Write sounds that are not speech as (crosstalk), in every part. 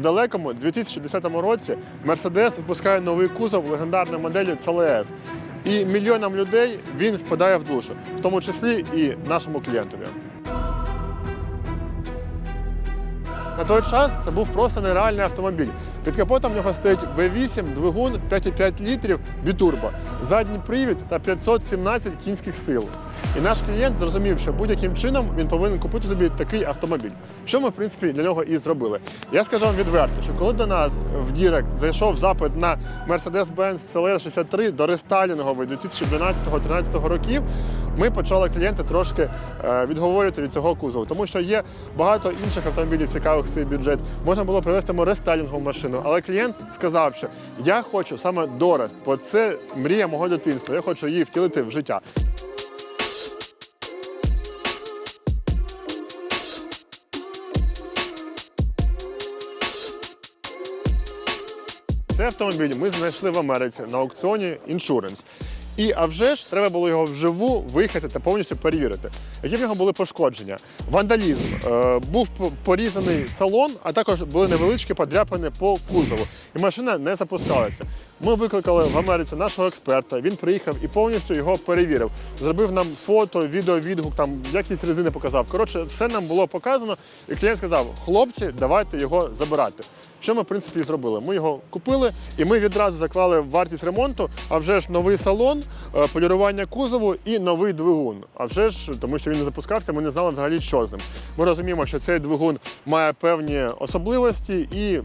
В далекому 2010 році Мерседес випускає новий кузов легендарної моделі CLS. І мільйонам людей він впадає в душу, в тому числі і нашому клієнтові. На той час це був просто нереальний автомобіль. Під капотом в нього стоїть V8, двигун 5,5 літрів, бітурбо, задній привід та 517 кінських сил. І наш клієнт зрозумів, що будь-яким чином він повинен купити собі такий автомобіль. Що ми, в принципі, для нього і зробили. Я скажу вам відверто, що коли до нас в Дірект зайшов запит на Mercedes-Benz CLS 63 до рестайлінгової 2012-2013 років, ми почали клієнта трошки е, відговорювати від цього кузову, тому що є багато інших автомобілів цікавих в цей бюджет. Можна було привезти рестайлінгову машину, але клієнт сказав, що я хочу саме дорест, бо це мрія мого дитинства. Я хочу її втілити в життя. Цей автомобіль ми знайшли в Америці на аукціоні Insurance. І а вже ж треба було його вживу виїхати та повністю перевірити. Які в нього були пошкодження? Вандалізм, е, був порізаний салон, а також були невеличкі подряпини по кузову. І машина не запускалася. Ми викликали в Америці нашого експерта. Він приїхав і повністю його перевірив. Зробив нам фото, відео, відгук, там якість резини показав. Коротше, все нам було показано. І клієнт сказав: хлопці, давайте його забирати. Що ми, в принципі, і зробили? Ми його купили, і ми відразу заклали вартість ремонту, а вже ж новий салон, е, полірування кузову і новий двигун. А вже ж, тому що він не запускався, ми не знали взагалі, що з ним. Ми розуміємо, що цей двигун має певні особливості і,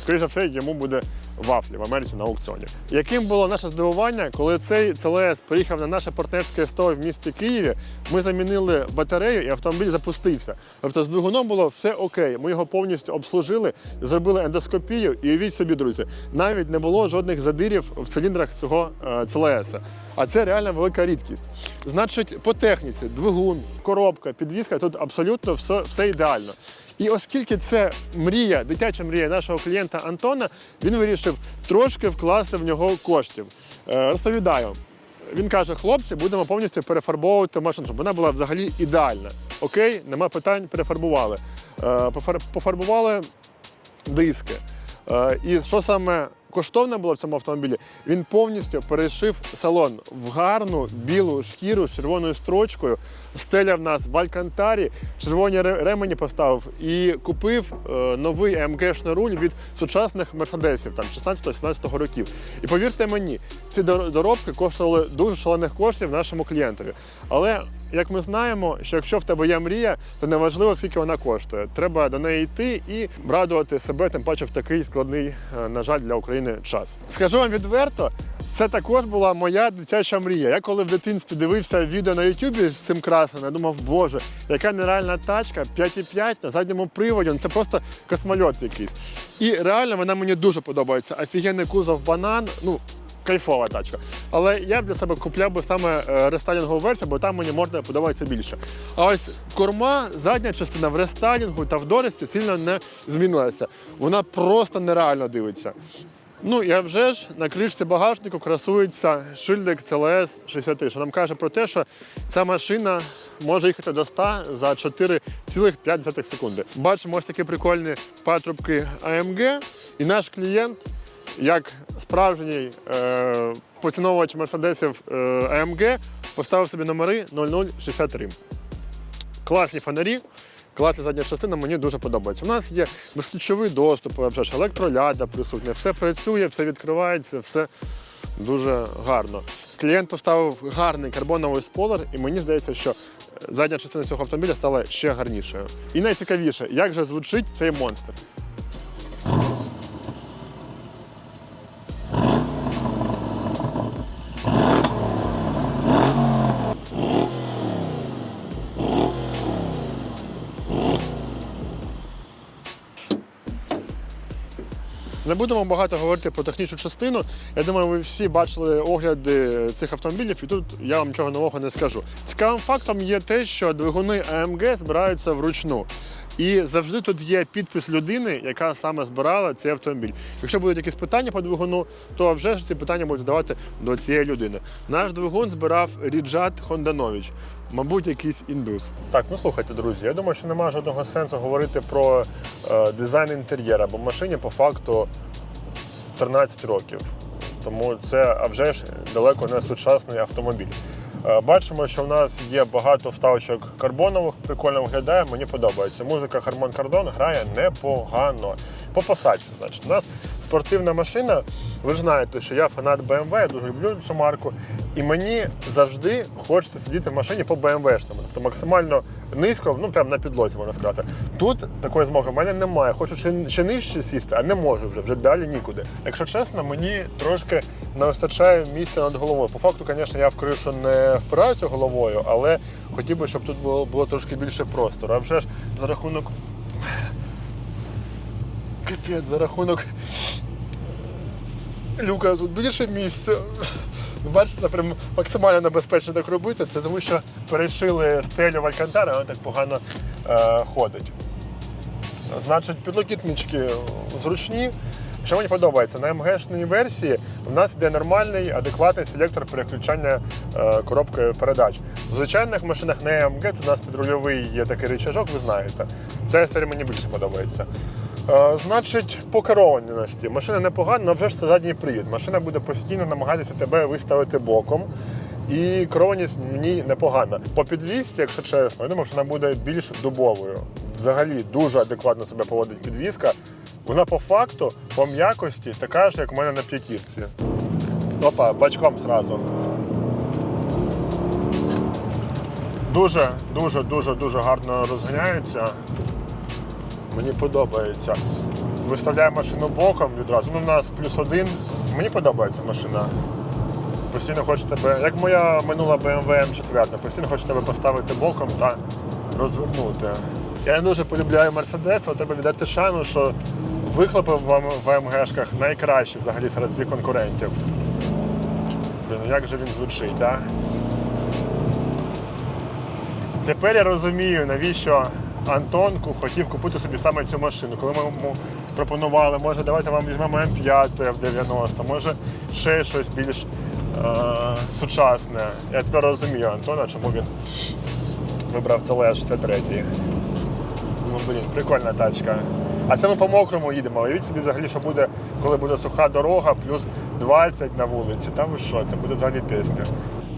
скоріше все, йому буде вафлі в Америці на аукціоні. Яким було наше здивування, коли цей CLS приїхав на наше партнерське СТО в місті Києві, ми замінили батарею і автомобіль запустився. Тобто з двигуном було все окей. Ми його повністю обслужили, зробили ендоскопію і уявіть собі, друзі, навіть не було жодних задирів в циліндрах цього е, CLS. А це реально велика рідкість. Значить, по техніці, двигун, коробка, підвізка тут абсолютно все, все ідеально. І оскільки це мрія, дитяча мрія нашого клієнта Антона, він вирішив трошки вкласти в нього коштів. Е, Розповідаю. Він каже: хлопці, будемо повністю перефарбовувати машину, щоб вона була взагалі ідеальна. Окей, нема питань, перефарбували. Е, Пофарбували диски. Е, І що саме коштовне було в цьому автомобілі, він повністю перешив салон в гарну білу шкіру з червоною строчкою. Стеля в нас в Алькантарі, червоні ремені поставив і купив е, новий амг руль від сучасних мерседесів, там 16-17 років. І повірте мені, ці доробки коштували дуже шалених коштів нашому клієнтові. Але як ми знаємо, що якщо в тебе є мрія, то неважливо, скільки вона коштує. Треба до неї йти і радувати себе, тим паче в такий складний, е, на жаль, для України час. Скажу вам відверто, це також була моя дитяча мрія. Я коли в дитинстві дивився відео на Ютубі з цим красом, я думав, боже, яка нереальна тачка, 5,5 на задньому приводі, ну це просто космольот якийсь. І реально вона мені дуже подобається. Офігенний кузов банан. Ну, Кайфова тачка. Але я б для себе купляв би саме е, рестайлінгову версію, бо там мені морда подобається більше. А ось корма, задня частина в рестайлінгу та в дорості сильно не змінилася. Вона просто нереально дивиться. Ну і вже ж на кришці багажнику красується шильдик CLS 63, що нам каже про те, що ця машина може їхати до 100 за 4,5 секунди. Бачимо ось такі прикольні патрубки AMG, і наш клієнт як справжній е, поціновувач мерседесів е, AMG поставив собі номери 0063. Класні фонарі, класна задня частина, мені дуже подобається. У нас є безключовий доступ, вже ж електроляда присутня, все працює, все відкривається, все дуже гарно. Клієнт поставив гарний карбоновий сполер, і мені здається, що задня частина цього автомобіля стала ще гарнішою. І найцікавіше, як же звучить цей монстр. Не будемо багато говорити про технічну частину. Я думаю, ви всі бачили огляди цих автомобілів, і тут я вам нічого нового не скажу. Цікавим фактом є те, що двигуни AMG збираються вручну. І завжди тут є підпис людини, яка саме збирала цей автомобіль. Якщо будуть якісь питання по двигуну, то вже ж ці питання будуть задавати до цієї людини. Наш двигун збирав Ріджат Хонданович. Мабуть, якийсь індус. Так, ну слухайте, друзі, я думаю, що немає жодного сенсу говорити про е, дизайн інтер'єра, бо машині по факту 13 років. Тому це а вже ж далеко не сучасний автомобіль. Е, Бачимо, що в нас є багато вставочок карбонових, прикольно виглядає, мені подобається. Музика Harman Kardon грає непогано. По посадці, значить, у нас спортивна машина. Ви ж знаєте, що я фанат BMW, я дуже люблю цю марку. І мені завжди хочеться сидіти в машині по BMW-шному. Тобто максимально низько, ну прямо на підлозі, можна сказати. Тут такої змоги в мене немає. Хочу ще, ще нижче сісти, а не можу вже, вже далі нікуди. Якщо чесно, мені трошки не вистачає місця над головою. По факту, звісно, я в кришу не впираюся головою, але хотів би, щоб тут було, було трошки більше простору. А вже ж за рахунок. Капець, за рахунок люка тут більше місця. Бачите, прям максимально небезпечно так робити. Це тому, що перешили стелю в Алькантара, вона так погано е, ходить. Значить, підлокітнички зручні. Що мені подобається, на МГшній версії в нас йде нормальний, адекватний селектор переключання е, коробки передач. В звичайних машинах не тут у нас підрульовий є такий рычажок, ви знаєте. Ця історія мені більше подобається. Е, значить, по керованості. Машина непогана, але вже ж це задній привід. Машина буде постійно намагатися тебе виставити боком. І керованість в ній непогана. По підвісці, якщо чесно, я думаю, що вона буде більш дубовою. Взагалі дуже адекватно себе поводить підвіска. Вона по факту, по м'якості, така ж, як у мене на п'ятірці. Опа, бачком зразу. Дуже, дуже, дуже, дуже гарно розганяється. Мені подобається. Виставляє машину боком відразу. Ну, у нас плюс один. Мені подобається машина. Постійно хоче тебе, як моя минула BMW M4, постійно хоче тебе поставити боком та розвернути. Я не дуже полюбляю Mercedes, але треба віддати шану, що вихлопи в М- в найкращі взагалі серед всіх конкурентів. Блін, ну як же він звучить, а? Тепер я розумію, навіщо Антонку хотів купити собі саме цю машину. Коли ми йому пропонували, може, давайте вам візьмемо М5 F90, може ще щось більш е, сучасне. Я тепер розумію Антона, чому він вибрав Целе 63. Ну, блін, прикольна тачка. А це ми по мокрому їдемо. Уявіть собі взагалі, що буде, коли буде суха дорога, плюс 20 на вулиці. Та ви що, це буде взагалі пісня.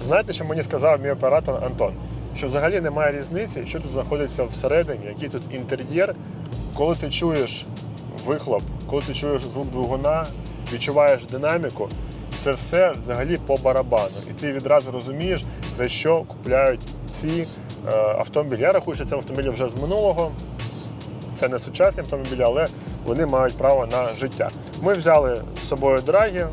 Знаєте, що мені сказав мій оператор Антон? Що взагалі немає різниці, що тут знаходиться всередині, який тут інтер'єр, коли ти чуєш вихлоп, коли ти чуєш звук двигуна, відчуваєш динаміку, це все взагалі по барабану. І ти відразу розумієш, за що купляють ці е, автомобілі. Я рахую, що це автомобілі вже з минулого. Це не сучасні автомобілі, але вони мають право на життя. Ми взяли з собою драгі,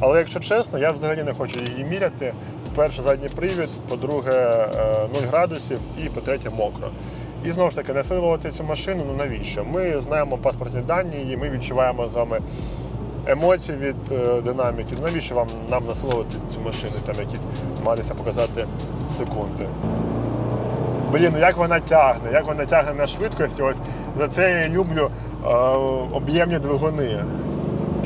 але якщо чесно, я взагалі не хочу її міряти. По-перше, задній привід, по-друге, е, 0 градусів і по-третє, мокро. І знову ж таки, насилувати цю машину, ну навіщо? Ми знаємо паспортні дані, і ми відчуваємо з вами емоції від е, динаміки. Навіщо вам нам насилувати цю машину, там якісь матися показати секунди? Блін, ну як вона тягне, як вона тягне на швидкості. Ось за це я люблю е, об'ємні двигуни.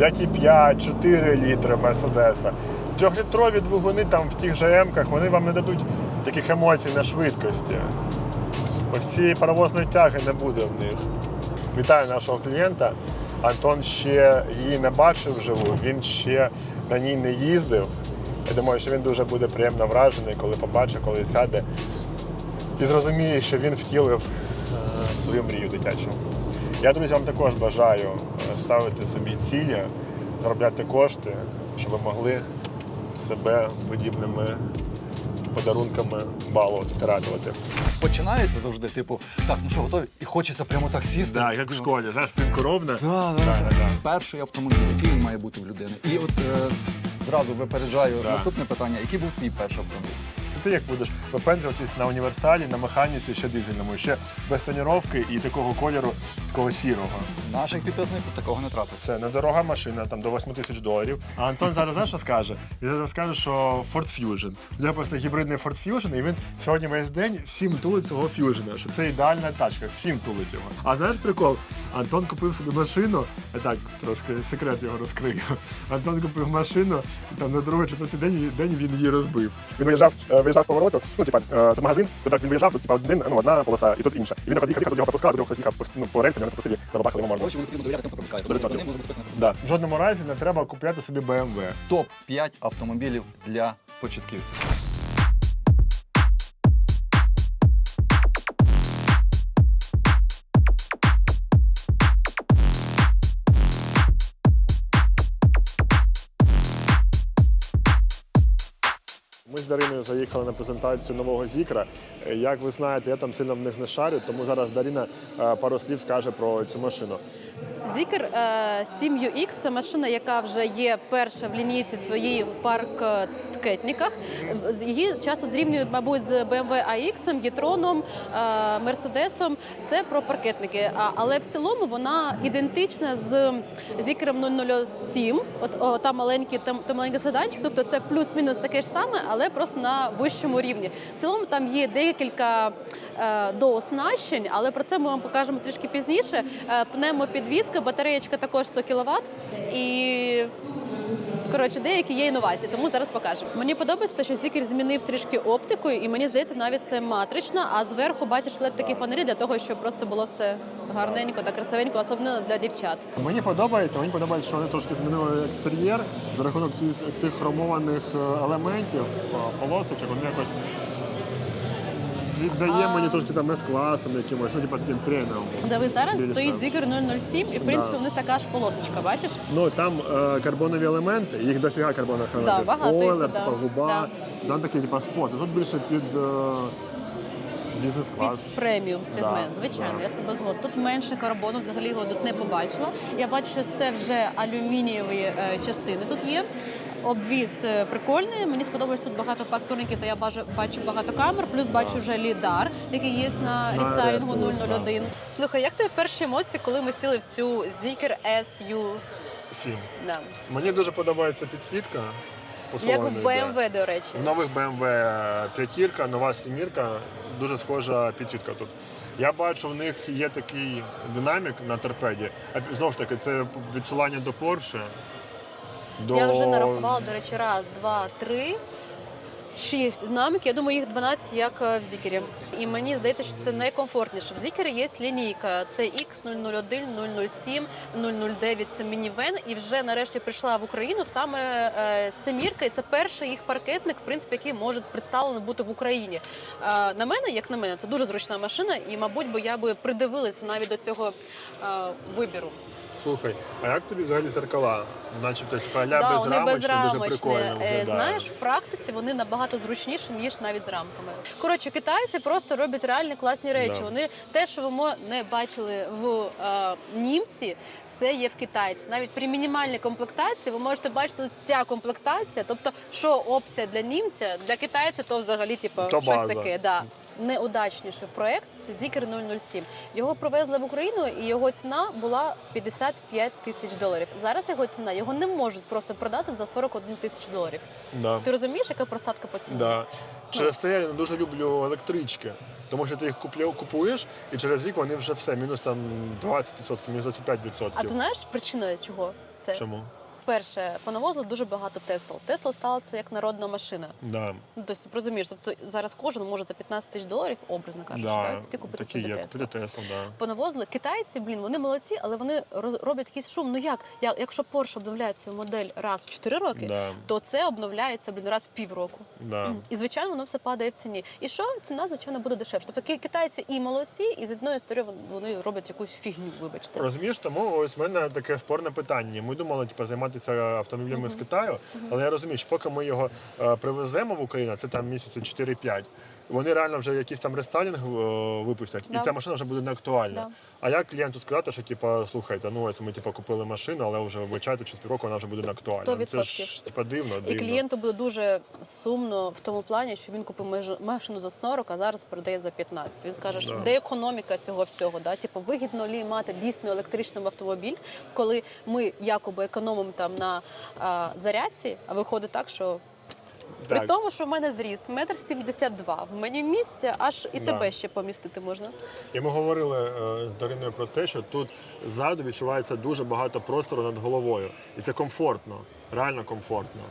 5,5, 4 літри Мерседеса. Трьохлітрові двигуни там в тих же М-ках, вони вам не дадуть таких емоцій на швидкості. Ось цієї паровозної тяги не буде в них. Вітаю нашого клієнта. Антон ще її не бачив вживу, він ще на ній не їздив. Я думаю, що він дуже буде приємно вражений, коли побачить, коли сяде і зрозуміє, що він втілив е, свою мрію дитячу. Я, друзі, вам також бажаю е, ставити собі цілі, заробляти кошти, щоб ви могли себе подібними подарунками балувати та радувати. Починається завжди, типу, так, ну що, готові? І хочеться прямо так сісти. Так, як в школі, знаєш, спинку ровно. Да, да, Да. Перший автомобіль, який він має бути в людини. І от е, зразу випереджаю Да. наступне питання: який був твій перший автомобіль? Це ти як будеш випендрюватись на універсалі, на механіці, ще дизельному, ще без тоніровки і такого кольору, такого сірого. Наших підписників такого не трапиться. Це недорога машина, там до 8 тисяч доларів. А Антон зараз знаєш, що скаже? Він зараз скаже, що Ford Fusion. У нього просто гібридний Ford Fusion, і він сьогодні весь день всім тулить цього Fusion, що це ідеальна тачка, всім тулить його. А знаєш прикол? Антон купив собі машину, я так трошки секрет його розкрию. Антон купив машину, і там на другий четвертий день, день він її розбив. Він виїжджав, е, виїжджав з повороту, ну, типа, е, тут магазин, тут так він виїжджав, тут типа один, ну, одна полоса, і тут інша. І він їхав, їхав, тут його пропускали, тут хтось їхав по- ну, по рельсам, вони пропустили, забабахали йому морду. вони потрібно довіряти тим, хто пропускає. Цікаво. ним може бути хтось не Да. В жодному разі не треба купляти собі BMW. Топ-5 автомобілів для початківців. З Дариною заїхали на презентацію нового Зікра. Як ви знаєте, я там сильно в них не шарю, тому зараз Дарина е, пару слів скаже про цю машину. Зікер е, 7UX – це машина, яка вже є перша в лінійці своїй в парк-ткетниках. Її часто зрівнюють, мабуть, з BMW AX, Єтроном, Мерседесом. Це про паркетники. Але в цілому вона ідентична з Зікером 007. От о, та маленький, там, та маленький седанчик, тобто це плюс-мінус таке ж саме, але просто на вищому рівні. В цілому там є декілька е, дооснащень, але про це ми вам покажемо трішки пізніше. Е, Пневмопідвізка, батареєчка також 100 кВт. І коротше, деякі є інновації, тому зараз покажемо. Мені подобається, що Зікер змінив трішки оптику, і мені здається, навіть це матрична, а зверху бачиш лед такі фонарі для того, щоб просто було все гарненько та красивенько, особливо для дівчат. Мені подобається, мені подобається, що вони трошки змінили екстер'єр за рахунок цих, хромованих е, елементів, полосочок, вони якось віддає мені трошки там С-класом якимось, ну типа таким преміум. Диви, зараз Більше. стоїть Зікер 007, і в принципі Да. в них така ж полосочка, бачиш? Ну там е, карбонові елементи, їх дофіга карбонових елементів. багато їх, Спойлер, да. типа губа, там такий типа спорт. Тут більше під е, бізнес-клас. Під преміум сегмент, Да, звичайно, да. я з тобою згодна. Тут менше карбону, взагалі його тут не побачила. Я бачу, що це вже алюмінієві е, частини тут є. Обвіз е, прикольний. Мені сподобалось тут багато факторників, то я бачу, бачу багато камер, плюс бачу вже лідар, який є на рестайлінгу рестайлінгу, 001. Слухай, як тобі перші емоції, коли ми сіли в цю Zikr SU? Сім. Да. Мені дуже подобається підсвітка. Як в. BMW, до речі. В нових BMW п'ятірка, нова сімірка, дуже схожа підсвітка тут. Я бачу, в них є такий динамік на торпеді. А знову ж таки, це відсилання до Porsche. До... Я вже нарахувала, до речі, раз, два, три. Шість динамік, я думаю, їх 12, як е, в Зікері. І мені здається, що це найкомфортніше. В Зікері є лінійка. Це X001, 007, 009 це мінівен. І вже нарешті прийшла в Україну саме е, семірка. І це перший їх паркетник, в принципі, який може представлено бути в Україні. Е, на мене, як на мене, це дуже зручна машина, і, мабуть, би я би придивилася навіть до цього е, вибіру. Слухай, а як тобі взагалі зеркала? Начебто ля Да, безрамочні, дуже прикольно Е, виглядає. Знаєш, в практиці вони набагато зручніші, ніж навіть з рамками. Коротше, китайці просто роблять реальні класні речі. Да. Вони те, що ви не бачили в е, німці, все є в китайці. Навіть при мінімальній комплектації ви можете бачити тут вся комплектація. Тобто, що опція для німця, для китайця, то взагалі типу, То щось таке. Да. Неудачніший проект це Zikr 007. Його привезли в Україну, і його ціна була 55 тисяч доларів. Зараз його ціна його не можуть просто продати за 41 тисячу доларів. Да. Ти розумієш, яка просадка по ціні? Да. Через це я дуже люблю електрички. Тому що ти їх купуєш, і через рік вони вже все, мінус там 20%, мінус 25%. А ти знаєш причину чого це? Чому? Перше, понавозили дуже багато Тесл. Тесла стала це як народна машина. Да. Ну, тобто, розумієш, тобто зараз кожен може за 15 тисяч доларів, образно кажучи, Да. так, ти купити Такі собі є, Теслу. купити Теслу, да. Понавозили китайці, блін, вони молодці, але вони роз- роблять якийсь шум. Ну як? Я- Якщо Porsche обновляється модель раз в 4 роки, Да. то це обновляється блін раз в півроку. Да. І звичайно, воно все падає в ціні. І що ціна, звичайно, буде дешевше. Тобто ки- китайці і молодці, і з одної сторони вони роблять якусь фігню, вибачте. Розумієш, тому ось в мене таке спорне питання. Ми думали типу, займатися автомобілями з Китаю, але я розумію, що поки ми його е, привеземо в Україну, це там місяці 4-5. Вони реально вже якийсь там рестайлінг е, випустять, Да. і ця машина вже буде не актуальна. Да. А як клієнту сказати, що типу, слухайте, ну ось ми типу, купили машину, але вже вибачайте, через півроку вона вже буде не актуальна. Ну, Це 100%. ж типу, дивно, І клієнту буде дуже сумно в тому плані, що він купив меж- машину за 40, а зараз продає за 15. Він скаже, що Да. де економіка цього всього? Да? Типу, вигідно лі мати дійсно електричний автомобіль, коли ми якоби економимо там на а, зарядці, а виходить так, що. При Так. тому, що в мене зріст метр сімдесят два. В мені місця аж і Да. тебе ще помістити можна. І ми говорили е, з Дариною про те, що тут ззаду відчувається дуже багато простору над головою. І це комфортно, реально комфортно.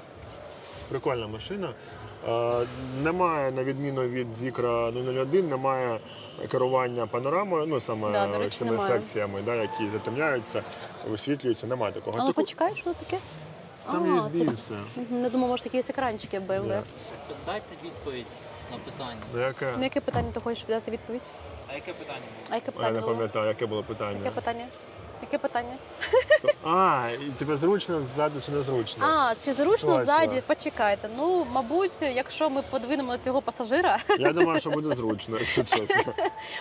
Прикольна машина. Е, Немає, на відміну від Zikra 001, немає керування панорамою, ну саме Да, до речі, цими немає. секціями, да, які затемняються, висвітлюються, немає такого. А ну Типу, почекай, що таке? Там є USB і все. Не думаю, може, якісь екранчики. Ні. Дайте відповідь на питання. Ну, яке? На яке питання ти хочеш дати відповідь? А яке питання було? А яке Я не було? пам'ятаю, яке було питання. Яке питання? Яке питання? А, і тебе зручно ззаду чи незручно? А, чи зручно Точно. ззаді? Почекайте. Ну, мабуть, якщо ми подвинемо цього пасажира, Я думаю, що буде зручно, якщо чесно.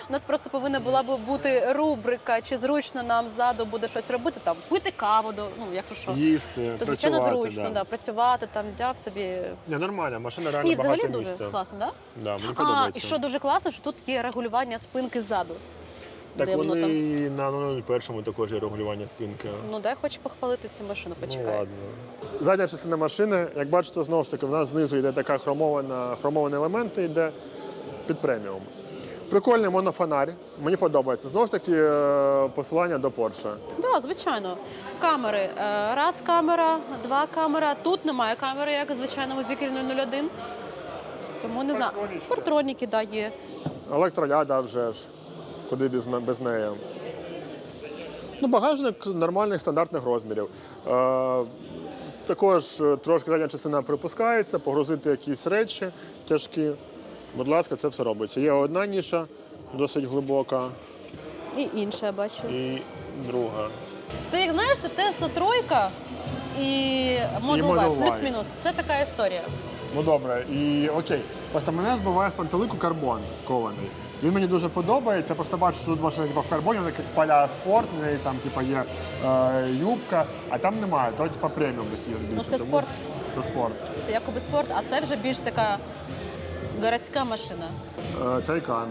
у нас просто повинна була б бути рубрика, чи зручно нам ззаду буде щось робити, там пити каву, до- ну якщо що. Їсти, То звичайно працювати. зручно, да. да. працювати там, взяв собі. Ні, нормально, машина реально І взагалі багато дуже місця. класно, так? Да, мені Да? А, подобається. і що дуже класно, що тут є регулювання спинки ззаду. Так де воно вони там? і на 001 також є регулювання спинки. Ну дай хоч похвалити цю машину, Ну ладно. Задня частина машини, як бачите, знову ж таки, в нас знизу йде така хромована, хромовані елементи, йде під преміум. Прикольний монофонарь, мені подобається. Знову ж таки, е, посилання до Porsche. Да, звичайно. Камери. Е, Раз камера, два камера. Тут немає камери, як у звичайному Зікрі 001. Тому не знаю. Партроніки, да, є. Електроляда вже ж. Куди без, без неї. Ну, багажник нормальних стандартних розмірів. Е, також е, трошки задня частина припускається, погрузити якісь речі тяжкі. Будь ласка, це все робиться. Є одна ніша, досить глибока, І інше я бачу. і друга. Це як знаєш, це Tesla тройка і Model Model Y, Y. плюс-мінус. Це така історія. Ну добре, і окей. Просто мене збиває з пантелику карбон кований. Він мені дуже подобається, просто бачу, що тут машина типу, в карбоні, вона як поля спорт, в неї там типу, є е, юбка, а там немає, то типу, преміум такий більше. Ну, це тому- спорт. Це спорт. Це якоби спорт, а це вже більш така городська машина. Е, Тайкан.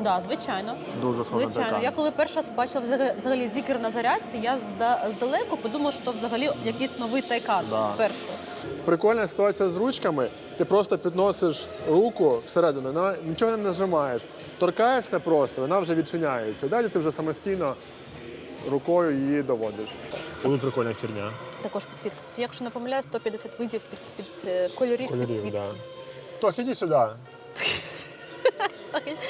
Да, звичайно. Дуже схоже Звичайно, я коли перший раз побачила взагалі зікер на зарядці, я здалеку подумала, що взагалі якийсь новий тайкан Да. спершу. Прикольна ситуація з ручками. Ти просто підносиш руку всередину, на- нічого не нажимаєш. Торкаєшся просто, вона вже відчиняється. Далі ти вже самостійно рукою її доводиш. Дуже прикольна херня. Також підсвітка. Якщо не помиляюсь, 150 видів під, під е, кольорів, Кольорів, підсвітки. да. Тох, іди сюди.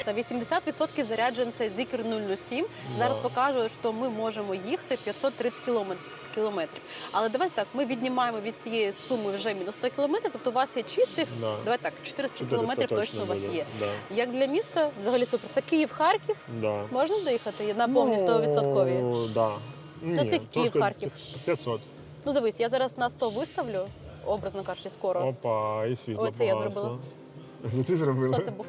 На 80% заряджений цей Zikr 007. Зараз покажу, що ми можемо їхати 530 кілометрів. Кілометрів. Але давайте так, ми віднімаємо від цієї суми вже мінус 100 кілометрів, тобто у вас є чистих, Да. давайте так, 400, 400 кілометрів точно, точно у вас буде, є. да. Як для міста, взагалі супер. Це Київ-Харків. Да. Можна доїхати на повні 100%? Ну, да. Ні, Київ, Харків? 500. Ну дивись, я зараз на 100 виставлю, образно кажучи, скоро. Опа, і світло Ой, це я зробила. Це (laughs) ти зробила? Що це був?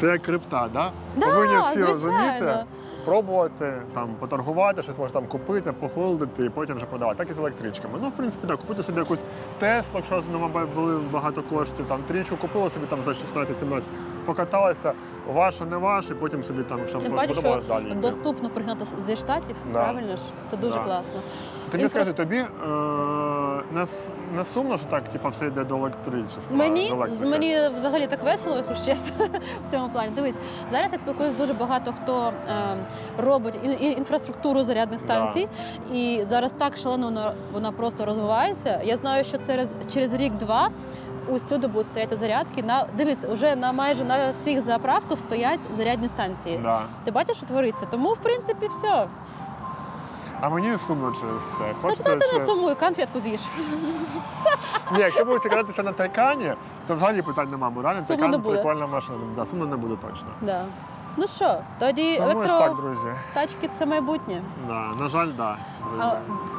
Це крипта, да? Да, Повинні всі звичайно. розуміти, пробувати, там, поторгувати, щось може там купити, похолодити і потім вже продавати. Так і з електричками. Ну, в принципі, так, купити собі якусь Теслу, якщо нема були багато коштів, там трічку купила собі там за 16-17, покаталася, ваше, не ваше, потім собі там, якщо Тим паче, що сподобалось, далі. йти. доступно пригнати зі штатів, Да. правильно ж? Це дуже Да. класно. Мені Інфра- скажи, тобі е, не, не сумно, що так типу, все йде до електричества? Мені до мені взагалі так весело, якщо чесно, (laughs) в цьому плані. Дивись, зараз я спілкуюся дуже багато хто е, робить ін- ін- інфраструктуру зарядних станцій, і зараз так шалено вона, вона просто розвивається. Я знаю, що через, через рік-два. Усюди будуть стояти зарядки. На дивись, вже на майже на всіх заправках стоять зарядні станції. Да. Ти бачиш, що твориться? Тому, в принципі, все. А мені сумно через це. Та Хочеться, ти не сумуй, конфетку з'їш. Ні, якщо будете кататися на Тайкані, то взагалі питань нема. Бо реально Сумно Тайкан не буде. прикольна машина. Да, сумно не буде точно. Да. Ну що, тоді Тому ось так, електротачки друзі. це майбутнє. Да, на жаль, да. А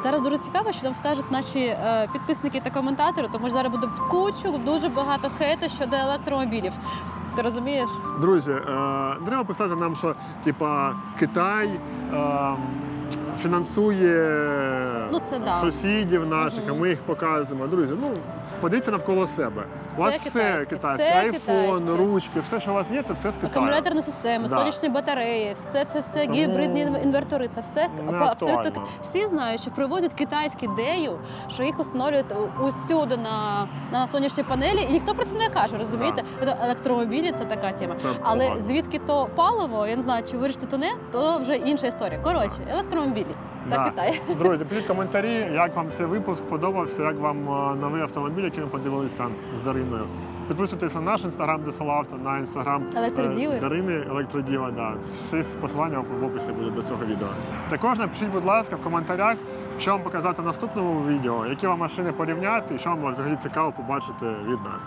зараз дуже цікаво, що нам скажуть наші е, підписники та коментатори, тому що зараз буде кучу, дуже багато хейту щодо електромобілів. Ти розумієш? Друзі, е, не треба писати нам, що типа Китай е, фінансує Ну, це да. сусідів наших, а ми їх показуємо. Друзі, ну подивіться навколо себе. Все у вас все китайське, все айфон, китайське. ручки, все, що у вас є, це все з Китаю. Акумуляторні системи, Да. сонячні батареї, все, все, все, Тому гібридні інвертори. Це все абсолютно всі знають, що приводять китайську ідею, що їх встановлюють усюди на, на сонячні панелі, і ніхто про це не каже. Розумієте? Тобто Електромобілі це така тема. Це Але погано. звідки то паливо, я не знаю, чи вирішити то не, то вже інша історія. Коротше, електромобілі. Та. Китай. Друзі, пишіть коментарі, як вам цей випуск подобався, як вам е, новий автомобіль, який ми подивилися з Дариною. Підписуйтесь на наш інстаграм Десолавто, на інстаграм е, Дарини Електродіва. Да. Всі посилання в описі будуть до цього відео. Також напишіть, будь ласка, в коментарях, що вам показати в наступному відео, які вам машини порівняти і що вам взагалі цікаво побачити від нас.